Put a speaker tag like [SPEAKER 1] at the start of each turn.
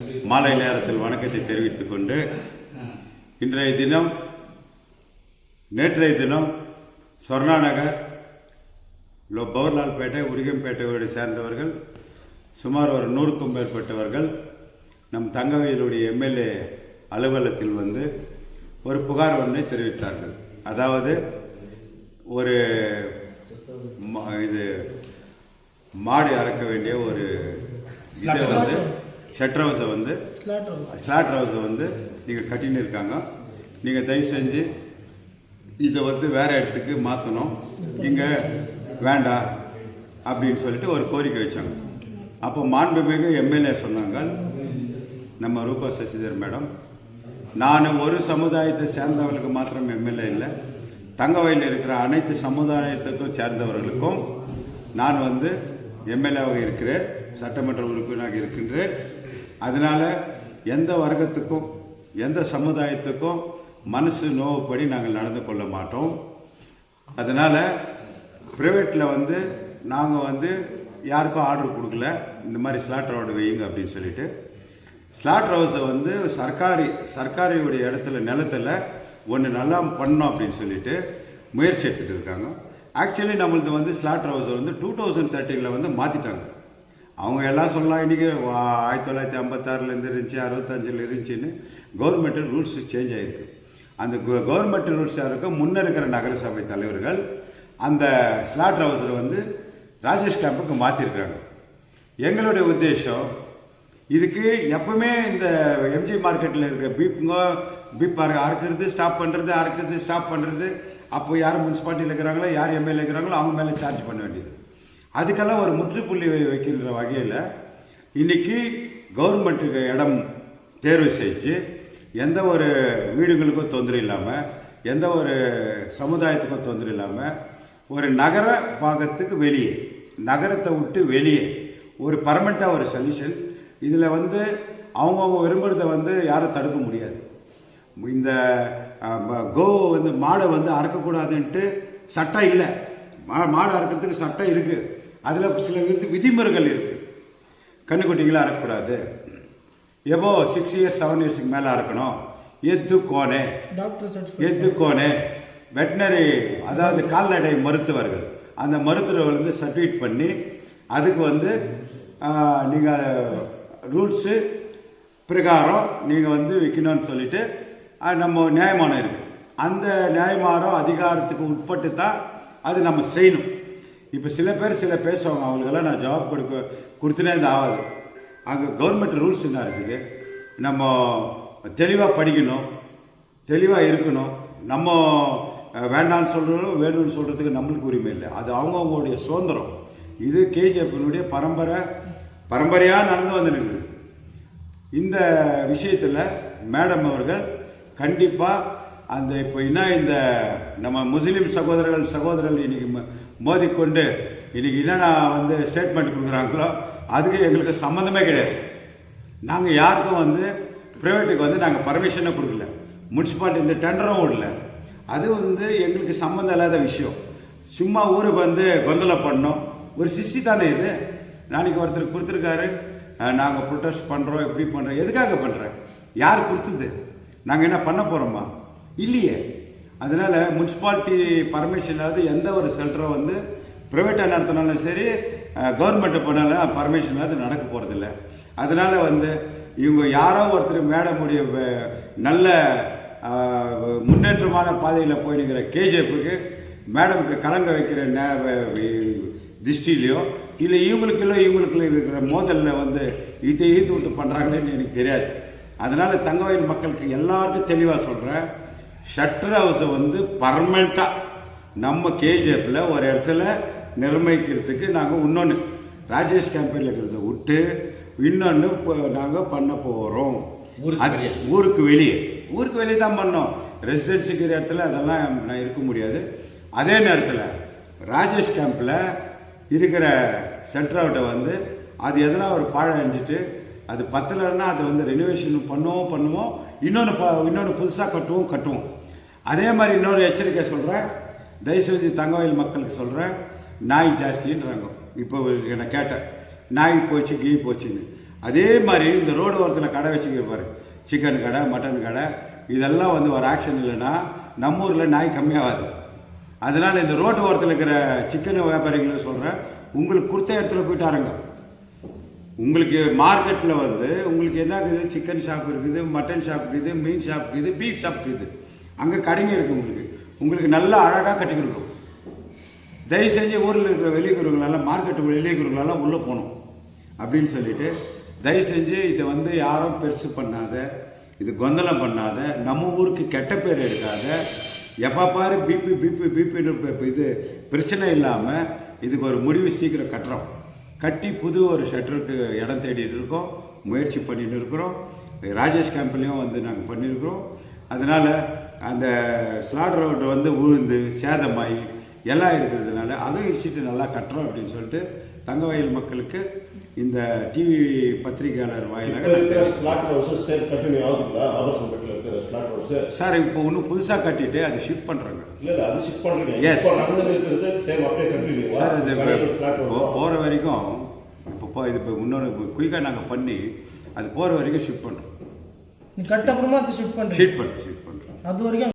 [SPEAKER 1] மாலை நேரத்தில் வணக்கத்தை தெரிவித்துக் கொண்டு இன்றைய தினம் நேற்றைய தினம் சொர்ணா நகர் பவர்லால்பேட்டை உரிகம்பேட்டையோடு சேர்ந்தவர்கள் சுமார் ஒரு நூறுக்கும் மேற்பட்டவர்கள் நம் தங்கவையிலுடைய எம்எல்ஏ அலுவலகத்தில் வந்து ஒரு புகார் ஒன்றை தெரிவித்தார்கள். அதாவது ஒரு இது மாடு அறக்க வேண்டிய ஒரு இதை வந்து ஷட்டர் ஹவுஸை வந்து ஸ்லாட் ஹவுஸை வந்து நீங்கள் கட்டின்னு இருக்காங்க நீங்கள் தயவு செஞ்சு இதை வந்து வேற இடத்துக்கு மாற்றணும் இங்கே வேண்டாம் அப்படின்னு சொல்லிட்டு ஒரு கோரிக்கை வச்சாங்க. அப்போ மாண்புமிகு எம்எல்ஏ சொன்னாங்க நம்ம ரூபா சசிதர் மேடம் நான் ஒரு சமுதாயத்தை சேர்ந்தவர்களுக்கு மாத்திரம் எம்எல்ஏ இல்லை. தங்கவயலில் இருக்கிற அனைத்து சமுதாயத்துக்கும் சேர்ந்தவர்களுக்கும் நான் வந்து எம்எல்ஏவாக இருக்கிறேன் சட்டமன்ற உறுப்பினராக இருக்கின்றேன். அதனால் எந்த வர்க்கத்துக்கும் எந்த சமுதாயத்துக்கும் மனசு நோவுப்படி நாங்கள் நடந்து கொள்ள மாட்டோம். அதனால் ப்ரைவேட்டில் வந்து நாங்கள் வந்து யாருக்கும் ஆர்டர் கொடுக்கல. இந்த மாதிரி ஸ்லாட் ரோடு வையுங்க அப்படின்னு சொல்லிட்டு. ஸ்லாட் ஹவுஸை வந்து சர்க்காரி சர்க்காரியுடைய இடத்துல நிலத்தில் ஒன்று நல்லா பண்ணோம் அப்படின்னு சொல்லிட்டு முயற்சி எடுத்துகிட்டு இருக்காங்க. ஆக்சுவலி நம்மளது வந்து ஸ்லாட் ஹவுஸை வந்து டூ தௌசண்ட் தேர்ட்டீனில் வந்து மாற்றிட்டாங்க அவங்க எல்லாம் சொல்லலாம் இன்றைக்கி ஆயிரத்தி தொள்ளாயிரத்தி ஐம்பத்தாறுலேருந்து இருந்துச்சு அறுபத்தஞ்சில் இருந்துச்சுன்னு கவர்மெண்ட் ரூல்ஸ் சேஞ்ச் ஆகிருக்கு அந்த கவர்மெண்ட் ரூல்ஸாக இருக்க முன்னே இருக்கிற நகரசபை தலைவர்கள் அந்த ஸ்லாட் ஹவுஸில் வந்து ராஜேஷ் கேம்புக்கு மாற்றிருக்கிறாங்க எங்களுடைய உத்தேசம் இதுக்கு எப்பவுமே இந்த எம்ஜி மார்க்கெட்டில் இருக்கிற பீப்புங்க பீப் அறுக்கிறது ஸ்டாப் பண்ணுறது அறுக்கிறது ஸ்டாப் பண்ணுறது அப்போ யார் முனிசிபாலிட்டியில் இருக்கிறாங்களோ யார் எம்எல்ஏ இருக்கிறாங்களோ அவங்க மேலே சார்ஜ் பண்ண வேண்டியது. அதுக்கெல்லாம் ஒரு முற்றுப்புள்ளி வைக்கின்ற வகையில் இன்றைக்கி கவர்மெண்ட்டுக்கு இடம் தேர்வு செஞ்சு எந்த ஒரு வீடுகளுக்கும் தொந்தரவு இல்லாமல் எந்த ஒரு சமுதாயத்துக்கும் தொந்தரவு இல்லாமல் ஒரு நகர பாகத்துக்கு வெளியே நகரத்தை விட்டு வெளியே ஒரு பர்மனெண்ட்டாக ஒரு சொல்யூஷன் இதில் வந்து அவங்கவுங்க விரும்புகிறத வந்து யாரும் தடுக்க முடியாது. இந்த கோ வந்து மாடை வந்து அறக்கக்கூடாதுன்ட்டு சட்டம் இல்லை. மா மாடு அறுக்கிறதுக்கு சட்டம் இருக்குது அதில் சில விதி- விதிமுறைகள் இருக்குது கண்ணுக்குட்டிகளை அறக்கக்கூடாது எபோ சிக்ஸ் இயர்ஸ் செவன் இயர்ஸுக்கு மேலே அறக்கணும் எத்து கோனே
[SPEAKER 2] டாக்டர் சர்டிஃபிகேட்
[SPEAKER 1] எத்துக்கோனே வெட்டினரி அதாவது கால்நடை மருத்துவர்கள் அந்த மருத்துவர்கள் வந்து சர்டிஃபிகேட் பண்ணி அதுக்கு வந்து நீங்கள் ரூல்ஸு பிரகாரம் நீங்கள் வந்து விற்கணும்னு சொல்லிட்டு ஆஹ், நம்ம நியாயமானம் இருக்குது அந்த நியாயமானம் அதிகாரத்துக்கு உட்பட்டு தான் அது நம்ம செய்யணும். இப்போ சில பேர் சில பேசுவாங்க அவங்களுக்கெல்லாம் நான் ஜாப் கொடுக்க கொடுத்துனே இது ஆகாது. அங்கே கவர்மெண்ட் ரூல்ஸ் என்ன இருக்குது? நம்ம தெளிவாக படிக்கணும் தெளிவாக இருக்கணும். நம்ம வேண்டாம்னு சொல்கிறோம் வேணும்னு சொல்கிறதுக்கு நம்மளுக்கு உரிமை இல்லை. அது அவங்கவுங்களுடைய சுதந்திரம். இது கேஜிஎஃப்னுடைய பரம்பரை பரம்பரையாக நடந்து வந்துருக்குது இந்த விஷயத்தில் மேடம் அவர்கள் கண்டிப்பாக அந்த இப்போ என்ன இந்த நம்ம முஸ்லீம் சகோதரர்கள் சகோதரர்கள் இன்றைக்கி ம- மோதிக்கொண்டு இன்றைக்கி என்னென்ன வந்து ஸ்டேட்மெண்ட் கொடுக்குறாங்களோ அதுக்கு எங்களுக்கு சம்மந்தமே கிடையாது. நாங்கள் யாருக்கும் வந்து ப்ரைவேட்டுக்கு வந்து நாங்கள் பர்மிஷனும் கொடுக்கல. முனிசிபாலிட்டி இந்த டெண்டரும் விடல அது வந்து எங்களுக்கு சம்மந்தம் இல்லாத விஷயம். சும்மா ஊருக்கு வந்து கொந்தலை பண்ணோம். ஒரு சிருஷ்டி தானே இது. நாளைக்கு ஒருத்தர் கொடுத்துருக்காரு. நாங்கள் ப்ரொட்டஸ்ட் பண்ணுறோம் எப்படி பண்ணுறோம் எதுக்காக பண்ணுறேன் யார் கொடுத்தது? நாங்கள் என்ன பண்ண போகிறோமா இல்லையே. அதனால் முனிசிபாலிட்டி பர்மிஷன் இல்லாத எந்த ஒரு சென்டரும் வந்து ப்ரைவேட்டாக நடத்தினாலும் சரி கவர்மெண்ட்டு பண்ணாலும் பர்மிஷன் இல்லாத நடக்க போகிறதில்ல அதனால் வந்து இவங்க யாரோ ஒருத்தர் மேடமுடைய நல்ல முன்னேற்றமான பாதையில் போயிடுங்கிற கேஜிஎஃப்க்கு மேடமுக்கு கலங்க வைக்கிற நே- வே- திருஷ்டிலையோ இல்லை இவங்களுக்கு இவங்களுக்குள்ள இருக்கிற மோதலில் வந்து இதை ஈத்து விட்டு பண்ணுறாங்களேன்னு எனக்கு தெரியாது. அதனால் தங்கவயல் மக்களுக்கு எல்லாருக்கும் தெளிவாக சொல்கிறேன் ஷட்டர் ஹவுஸை வந்து பர்மனெண்ட்டாக நம்ம கேஜிஎஃப்பில் ஒரு இடத்துல நிர்ணயிக்கிறதுக்கு நாங்கள் இன்னொன்று ராஜேஷ் கேம்பெயினில் இருக்கிறத விட்டு இன்னொன்று இப்போ நாங்கள் பண்ண போகிறோம்
[SPEAKER 3] ஊருக்கு
[SPEAKER 1] அது
[SPEAKER 3] வெளியே.
[SPEAKER 1] ஊருக்கு வெளியே. ஊருக்கு வெளியே தான் பண்ணோம். ரெசிடென்சிக்கு இடத்துல அதெல்லாம் நான் இருக்க முடியாது. அதே நேரத்தில் ராஜேஷ் கேம்பில் இருக்கிற சென்ட்ராவிட்ட வந்து அது எதனா ஒரு பாழம் அழிஞ்சிட்டு அது பத்தலைன்னா அது வந்து ரெனோவேஷன் பண்ணுவோம் பண்ணுவோம். இன்னொன்று ப இன்னொன்று புதுசாக கட்டுவோம் கட்டுவோம். அதே மாதிரி இன்னொரு எச்சரிக்கை சொல்கிறேன் தயவுசெய்து தங்கவயல் மக்களுக்கு சொல்கிறேன் நாய் ஜாஸ்தின்றாங்க. இப்போ நான் கேட்டேன். நாய் போச்சு கீ போச்சுன்னு. அதே மாதிரி இந்த ரோடு ஓரத்தில் கடை வச்சுக்கிற சிக்கன் கடை மட்டன் கடை இதெல்லாம் வந்து ஒரு ஆக்ஷன் இல்லைன்னா நம்ம ஊரில் நாய் கம்மியாகாது. அதனால் இந்த ரோட்டு ஓரத்தில் இருக்கிற சிக்கன் வியாபாரிகளும் சொல்கிறேன் உங்களுக்கு கொடுத்த இடத்துல போயிட்டு ஆரங்க உங்களுக்கு மார்க்கெட்டில் வந்து உங்களுக்கு என்ன இருக்குது? சிக்கன் ஷாப் இருக்குது மட்டன் ஷாப் இருக்குது மீன் ஷாப் இருக்குது பீஃப் ஷாப் இருக்குது. அங்கே கடைங்க இருக்குது உங்களுக்கு. உங்களுக்கு நல்லா அழகாக கட்டி கொடுக்கும். தயவு செஞ்சு ஊரில் இருக்கிற வெளியூர்களெல்லாம் மார்க்கெட்டு வெளியூர்களெல்லாம் உள்ளே போகணும். அப்படின்னு சொல்லிட்டு தயவு செஞ்சு இதை வந்து யாரும் பெருசு பண்ணாத இது கொந்தளம் பண்ணாத நம்ம ஊருக்கு கெட்ட பேர் எடுக்காத எப்போ பாரு பிபி பிபி பிபின்னு இது பிரச்சனை இல்லாமல் இதுக்கு ஒரு முடிவு சீக்கிரம் கட்டுறோம். கட்டி புது ஒரு ஷட்டருக்கு இடம் தேடிட்டு இருக்கோம். முயற்சி பண்ணிட்டு இருக்கிறோம். ராஜேஷ் கேம்ப்லேயும் வந்து நாங்கள் பண்ணியிருக்கிறோம் அதனால் அந்த ஸ்லாட் ரோடு வந்து உழுந்து சேதமாகி எல்லாம் இருக்கிறதுனால அதுவும் இடிச்சிட்டு நல்லா கட்டுறோம் அப்படின்னு சொல்லிட்டு தங்கவயல் மக்களுக்கு இந்த டிவி பத்திரிகையாளர் வாயிலாக சார் இப்போ ஒன்றும் புதுசாக கட்டிட்டு அதை ஷிஃப்ட் பண்ணுறாங்க சார் இது போகிற வரைக்கும் இப்போ இது இப்போ இன்னொரு குயிக்காக நாங்கள் பண்ணி அது போகிற வரைக்கும் ஷிஃப்ட் பண்ணுறோம்
[SPEAKER 3] நீ கட்ட அப்புறமா அது ஷிஃப்ட் பண்ணுறீங்க
[SPEAKER 1] ஷிஃப்ட் பண்ணுறோம் ஷிஃப்ட் பண்ணுறோம்
[SPEAKER 3] அது வரைக்கும்